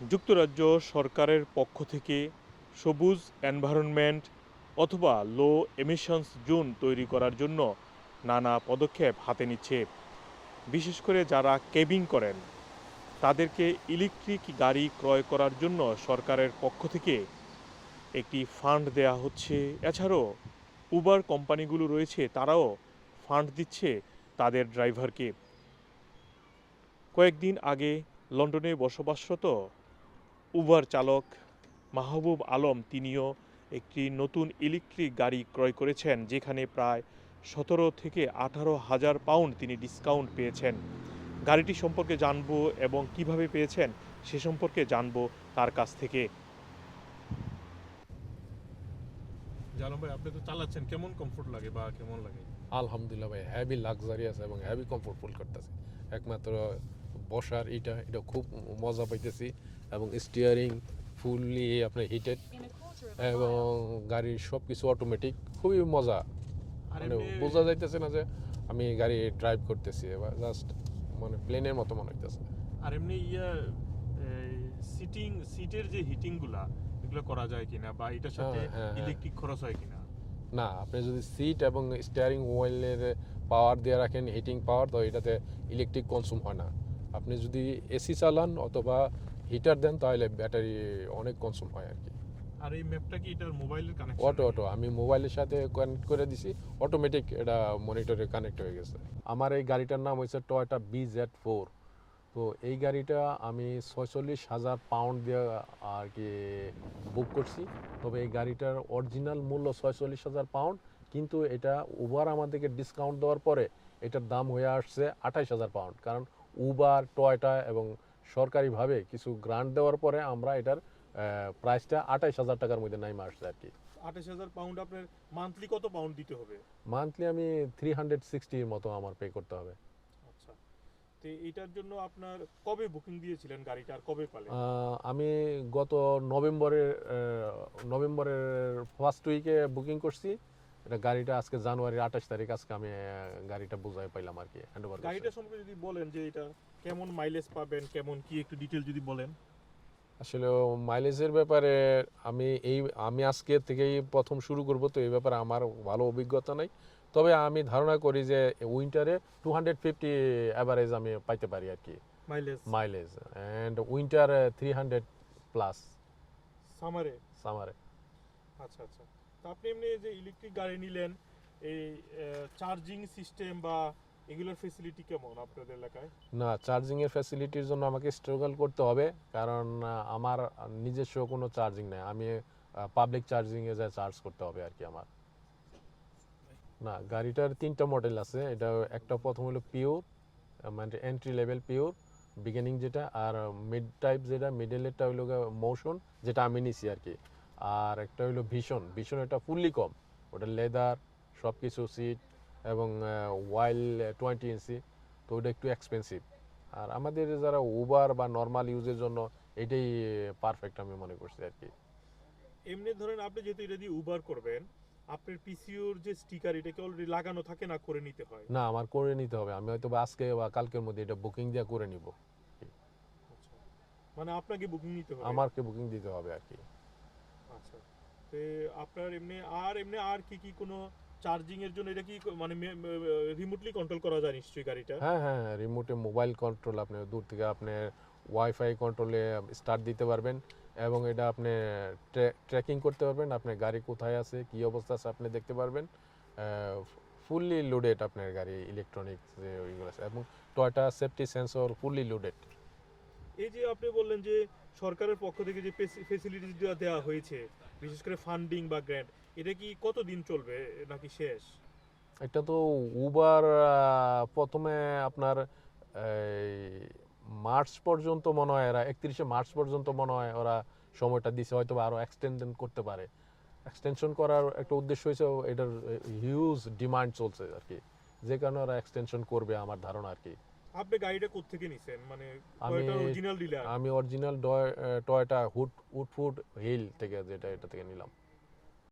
যুক্তরাজ্য সরকারের পক্ষ থেকে সবুজ এনভায়রনমেন্ট অথবা লো এমিশনস জোন তৈরি করার জন্য নানা পদক্ষেপ হাতে নিচ্ছে। বিশেষ করে যারা কেবিং করেন, তাদেরকে ইলেকট্রিক গাড়ি ক্রয় করার জন্য সরকারের পক্ষ থেকে একটি ফান্ড দেয়া হচ্ছে। এছাড়াও উবার কোম্পানিগুলো রয়েছে, তারাও ফান্ড দিচ্ছে তাদের ড্রাইভারকে। কয়েকদিন আগে লন্ডনে বসবাসরত উবার চালক মাহবুব আলম তিনিও একটি নতুন ইলেকট্রিক গাড়ি ক্রয় করেছেন যেখানে প্রায় সতেরো থেকে আঠারো হাজার পাউন্ড তিনি ডিসকাউন্ট পেয়েছেন। গাড়িটি সম্পর্কে জানব এবং কীভাবে পেয়েছেন সে সম্পর্কে জানব তার কাছ থেকে। ভাই আপনি তো চালাচ্ছেন কেমন কমফোর্ট লাগে বা কেমন লাগে? আলহামদুলিল্লাহ ভাই হ্যাভি লাক্সারিয়াস এবং হ্যাভি কমফোর্টফুল করতেছে। একমাত্র বসার এটা এটা খুব মজা পাইতেছি। এবং স্টিয়ারিং ফুললি আপনার হিটেড এবং গাড়ির সব কিছু অটোমেটিক খুবই মজা। আর মানে বোঝা যাইতেছে না যে আমি গাড়ি ড্রাইভ করতেছি এবার জাস্ট মানে প্লেনের মতো মনে হইতেছে। আর এমনি ইয়া সিটিং সিটের যে হিটিংগুলা এগুলো করা যায় কিনা বা এটার সাথে হ্যাঁ, হ্যাঁ, হ্যাঁ। ইলেকট্রিক খরচ হয় কিনা? না আপনি যদি সিট এবং স্টিয়ারিং হুইলের পাওয়ার দিয়ে রাখেন হিটিং পাওয়ার তো এটাতে ইলেকট্রিক কনজিউম হয় না। আপনি যদি এসি চালান অথবা হিটার দেন তাহলে ব্যাটারি অনেক কনজিউম হয় আর কি আর এই ম্যাপটা কি এটার মোবাইলের কানেকশন অটো অটো। আমি মোবাইলের সাথে কানেক্ট করে দিছি অটোমেটিক এটা মনিটরে কানেক্ট হয়ে গেছে। আমার এই গাড়িটার নাম হয়েছে টয়টা বি জেড ফোর তো এই গাড়িটা আমি ছয়চল্লিশ হাজার পাউন্ড দিয়ে আর কি বুক করছি। তবে এই গাড়িটার অরিজিনাল মূল্য ছয়চল্লিশ হাজার পাউন্ড কিন্তু এটা উবার আমাদেরকে ডিসকাউন্ট দেওয়ার পরে এটার দাম হয়ে আসছে আঠাইশ হাজার পাউন্ড কারণ উবার টয়টা এবং সরকারিভাবে কিছু গ্রান্ট দেওয়ার পরে আমরা এটার প্রাইসটা আঠাইশ হাজার টাকার মধ্যে নাইমে আসছে আর কি। আঠাশ হাজার পাউন্ড আপনার মান্থলি কত পাউন্ড দিতে হবে? মান্থলি আমি থ্রি হান্ড্রেড সিক্সটির মতো আমার পে করতে হবে। আচ্ছা। তো এটার জন্য আপনার কবে বুকিং দিয়েছিলেন গাড়িটা আর কবে পালেন? আমি গত নভেম্বরের নভেম্বরের ফার্স্ট উইকে বুকিং করছি। এটা গাড়িটা আজকে জানুয়ারির আঠাশ তারিখ আজকে আমি গাড়িটা বুঝাই পাইলাম আর কি হ্যান্ড ওভার গাড়িটা সম্পর্কে যদি বলেন যে এটা কেমন মাইলেজ পাবেন কেমন কি একটু ডিটেল যদি বলেন। আসলে মাইলেজের ব্যাপারে আমি এই আমি আজকে থেকেই প্রথম শুরু করব তো এই ব্যাপারে আমার ভালো অভিজ্ঞতা নাই। তবে আমি ধারণা করি যে উইন্টারে টু হান্ড্রেড ফিফটি অ্যাভারেজ আমি পাইতে পারি আর কি। Mileage mileage and winter three hundred plus সামারে সামারে আচ্ছা আচ্ছা। আপনি এমনি যে ইলেকট্রিক গাড়ি নিলেন, এই চার্জিং সিস্টেম বা এগুলোর ফেসিলিটি কেমন আপনাদের এলাকায়? না চার্জিংয়ের ফ্যাসিলিটির জন্য আমাকে স্ট্রাগল করতে হবে, কারণ আমার নিজস্ব কোনো চার্জিং নেই। আমি পাবলিক চার্জিংয়ে যা চার্জ করতে হবে আর কি আমার। না, গাড়িটার তিনটা মডেল আছে। এটা একটা প্রথম হলো পিওর মানে এন্ট্রি লেভেল পিওর বিগিনিং যেটা, আর মিড টাইপ যেটা মিডলেরটা হলো মোশন যেটা আমি নিছি আর কি। আর একটা হলো ভীষণ ভীষণ এটা ফুললি কম। ওটা লেদার সব কিছু সিট এবং ওয়াইল টোয়েন্টি ইঞ্চি তো ওটা একটু এক্সপেন্সিভ আর আমাদের যারা উবার বা নর্মাল ইউজের জন্য এটাই পারফেক্ট আমি মনে করছি আর কি। এমনি ধরেন আপনি যেহেতু এটা দিয়ে উবার করবেন আপনার পিসিওর যে স্টিকার এটাকে অলরেডি লাগানো থাকে না করে নিতে হয়? না আমার করে নিতে হবে। আমি হয়তো আজকে বা কালকের মধ্যে এটা বুকিং দিয়ে করে নিব। আচ্ছা। মানে আপনাকে বুকিং নিতে হবে? আমাকে বুকিং দিতে হবে আর কি। আচ্ছা। তো আপনার এমনি আর এমনি আর কি কি কোনো চার্জিং এর জন্য এটা কি মানে রিমোটলি কন্ট্রোল করা যায় নিশ্চয়ই গাড়িটা? হ্যাঁ হ্যাঁ রিমোটে মোবাইল কন্ট্রোল আপনি দূর থেকে আপনি ওয়াইফাই কন্ট্রোলে স্টার্ট দিতে পারবেন এবং এটা আপনি ট্র্যাকিং করতে পারবেন আপনার গাড়ি কোথায় আছে কি অবস্থা আছে আপনি দেখতে পারবেন। ফুললি লোডেড আপনার গাড়ি ইলেকট্রনিক্স যে ওইগুলো আছে এবং Toyota safety sensor fully loaded এই যে আপনি বললেন যে সরকারের পক্ষ থেকে যে ফেসিলিটি দেওয়া হয়েছে, বিশেষ করে ফান্ডিং বা গ্র্যান্ট এটা কি কতদিন চলবে নাকি শেষ? এটা তো উবার প্রথমে আপনার মার্চ পর্যন্ত মনে হয় এরা, একত্রিশে মার্চ পর্যন্ত মনে হয় ওরা সময়টা দিছে, হয়তো বা আরও এক্সটেনশন করতে পারে। এক্সটেনশন করার একটা উদ্দেশ্য হয়েছে, এটার হিউজ ডিমান্ড চলছে আর কি। যে কারণে ওরা এক্সটেনশন করবে আমার ধারণা আর কি। আপনি গাড়িটা কোত্থেকে নিছেন? মানে আমি- অরিজিনাল ডিলার আমি অরিজিনাল টয়টা হুড উডফুড হিল থেকে যেটা এটা থেকে নিলাম।